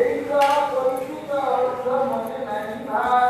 এই তো পরিচিত অর্থ মনে নাই ভাই।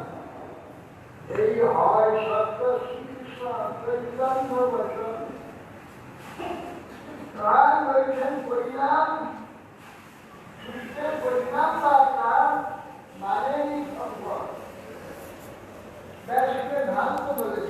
এই হয় সত্য শ্রীকৃষ্ণ চৈতন্য বচন প্রাণ বলছেন পরিণাম সূত্রের পরিণাম বা তার মানেনি সম্ভব ব্যাসকে ভ্রান্ত বলেছি পরিণাম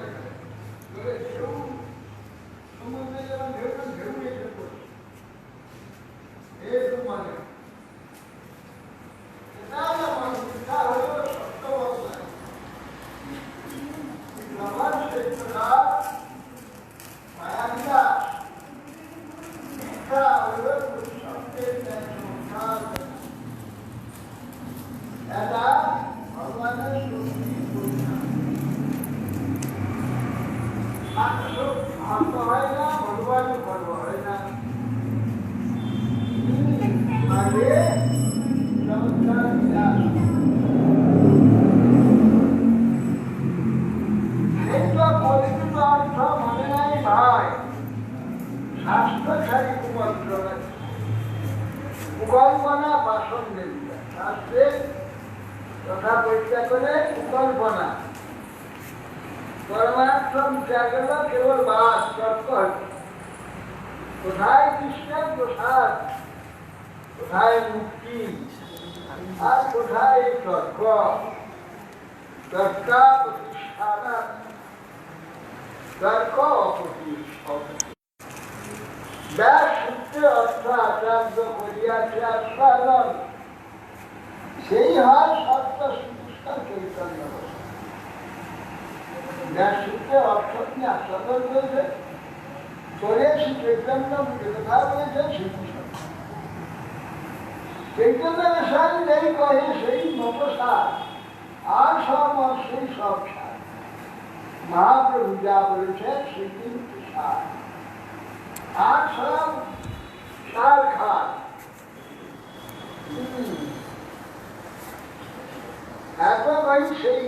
কুকল্পনা বাসন শাস্ত্রে তথা পরীক্ষা করে কুকল্পনা পরমাত্ম বিচার করল কেবল বাস হচ্ছে কোথায় কৃষ্ণের প্রসাদ? কোথায় মুক্তি? আর কোথায় তর্ক তর্কা প্রতিষ্ঠানা তর্ক অপ্রতিষ্ঠা ব্যাস সূত্রে অর্থ আচার্য করিয়াছে আস্বাদন সেই হয় সত্য শ্রীকৃষ্ণ চৈতন্য। ব্যাস সূত্রে অর্থ নিয়ে আস্বাদন করেছে চলে শ্রী চৈতন্য কথা বলেছেন শ্রীকৃষ্ণ। চৈতন্য বিষয় নেই কহে সেই নবসার আর সব সেই সব সার। মহাপ্রভু যা বলেছেন সেটি সার। আর সব সার সেই